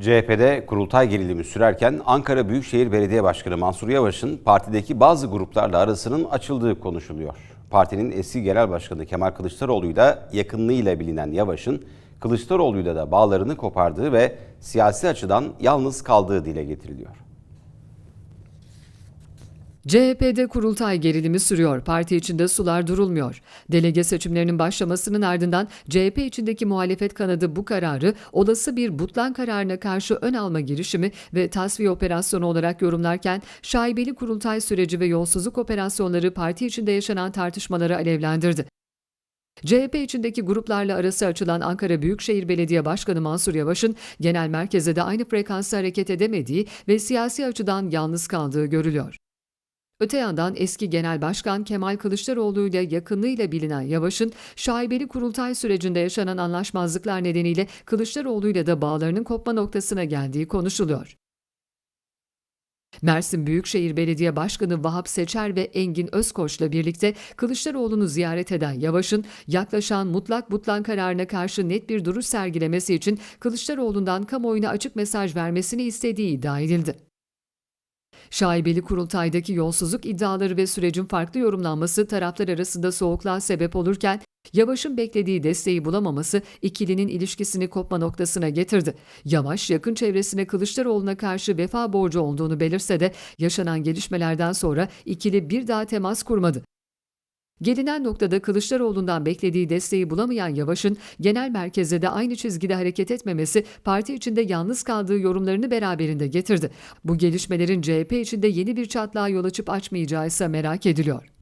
CHP'de kurultay gerilimi sürerken Ankara Büyükşehir Belediye Başkanı Mansur Yavaş'ın partideki bazı gruplarla arasının açıldığı konuşuluyor. Partinin eski genel başkanı Kemal Kılıçdaroğlu'yla yakınlığıyla bilinen Yavaş'ın Kılıçdaroğlu'yla da bağlarını kopardığı ve siyasi açıdan yalnız kaldığı dile getiriliyor. CHP'de kurultay gerilimi sürüyor. Parti içinde sular durulmuyor. Delege seçimlerinin başlamasının ardından CHP içindeki muhalefet kanadı bu kararı olası bir butlan kararına karşı ön alma girişimi ve tasfiye operasyonu olarak yorumlarken şaibeli kurultay süreci ve yolsuzluk operasyonları parti içinde yaşanan tartışmaları alevlendirdi. CHP içindeki gruplarla arası açılan Ankara Büyükşehir Belediye Başkanı Mansur Yavaş'ın genel merkezde de aynı frekansta hareket edemediği ve siyasi açıdan yalnız kaldığı görülüyor. Öte yandan eski Genel Başkan Kemal Kılıçdaroğlu ile yakınlığıyla bilinen Yavaş'ın şaibeli kurultay sürecinde yaşanan anlaşmazlıklar nedeniyle Kılıçdaroğlu ile de bağlarının kopma noktasına geldiği konuşuluyor. Mersin Büyükşehir Belediye Başkanı Vahap Seçer ve Engin Özkoç'la birlikte Kılıçdaroğlu'nu ziyaret eden Yavaş'ın yaklaşan mutlak butlan kararına karşı net bir duruş sergilemesi için Kılıçdaroğlu'ndan kamuoyuna açık mesaj vermesini istediği iddia edildi. Şaibeli kurultaydaki yolsuzluk iddiaları ve sürecin farklı yorumlanması taraflar arasında soğukluğa sebep olurken Yavaş'ın beklediği desteği bulamaması ikilinin ilişkisini kopma noktasına getirdi. Yavaş yakın çevresine Kılıçdaroğlu'na karşı vefa borcu olduğunu belirse de yaşanan gelişmelerden sonra ikili bir daha temas kurmadı. Gelinen noktada Kılıçdaroğlu'ndan beklediği desteği bulamayan Yavaş'ın genel merkezde de aynı çizgide hareket etmemesi parti içinde yalnız kaldığı yorumlarını beraberinde getirdi. Bu gelişmelerin CHP içinde yeni bir çatlağa yol açıp açmayacağı ise merak ediliyor.